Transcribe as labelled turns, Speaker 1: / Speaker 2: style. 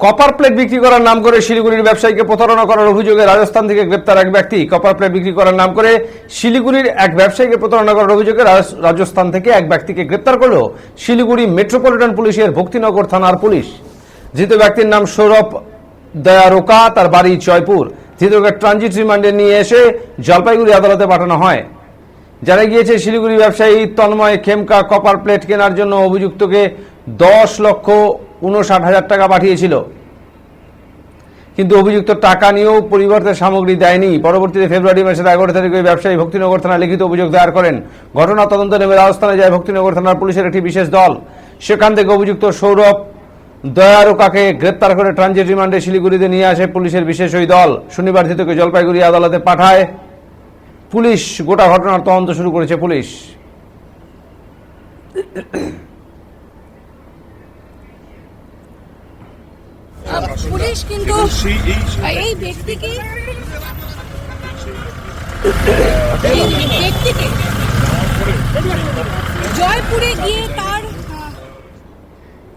Speaker 1: Copper plate বিক্রি করার নাম করে শিলিগুড়ির ব্যবসায়ীকে প্রতারণা করার অভিযোগে রাজস্থান থেকে গ্রেপ্তার এক ব্যক্তি। কপার প্লেট বিক্রি করার নাম করে শিলিগুড়ির এক ব্যবসায়ীকে প্রতারণা করার অভিযোগে রাজ- রাজস্থান থেকে এক ব্যক্তিকে গ্রেপ্তার করল শিলিগুড়ি মেট্রোপলিটন পুলিশের ভক্তিনগর থানার পুলিশ। ধৃত ব্যক্তির নাম সৌরভ দয়ারোকা, তার বাড়ি জয়পুর। ধৃতকে ট্রানজিট রিমান্ডে নিয়ে এসে জলপাইগুড়ি আদালতে পাঠানো হয়। জানা গিয়েছে, শিলিগুড়ি ব্যবসায়ী তন্ময় খেমকা কপার প্লেট কেনার জন্য অভিযুক্তকে দশ লক্ষ উনষাট হাজার টাকা পাঠিয়েছিল। কিন্তু অভিযুক্ত টাকা নিয়েও পরিবর্তে সামগ্রী দেয়নি। পরবর্তীতে ফেব্রুয়ারি মাসের এগারো তারিখে ওই ব্যবসায়ী ভক্তিনগর থানায় লিখিত অভিযোগ দায়ের করেন। ঘটনা তদন্ত নেমে রাজস্থানে যায় ভক্তিনগর থানার পুলিশের একটি বিশেষ দল। সেখান থেকে অভিযুক্ত সৌরভ দয়ারোকাকে গ্রেপ্তার করে ট্রানজিট রিমান্ডে শিলিগুড়িতে নিয়ে আসে পুলিশের বিশেষ ওই দল। শনিবার ধৃতকে জলপাইগুড়ি আদালতে পাঠায়। পুলিশ গোটা ঘটনার তদন্ত শুরু করেছে পুলিশ।
Speaker 2: পুলিশ কিন্তু
Speaker 3: এই
Speaker 2: ব্যক্তিকে ব্যক্তিকে জয়পুরে গিয়ে তার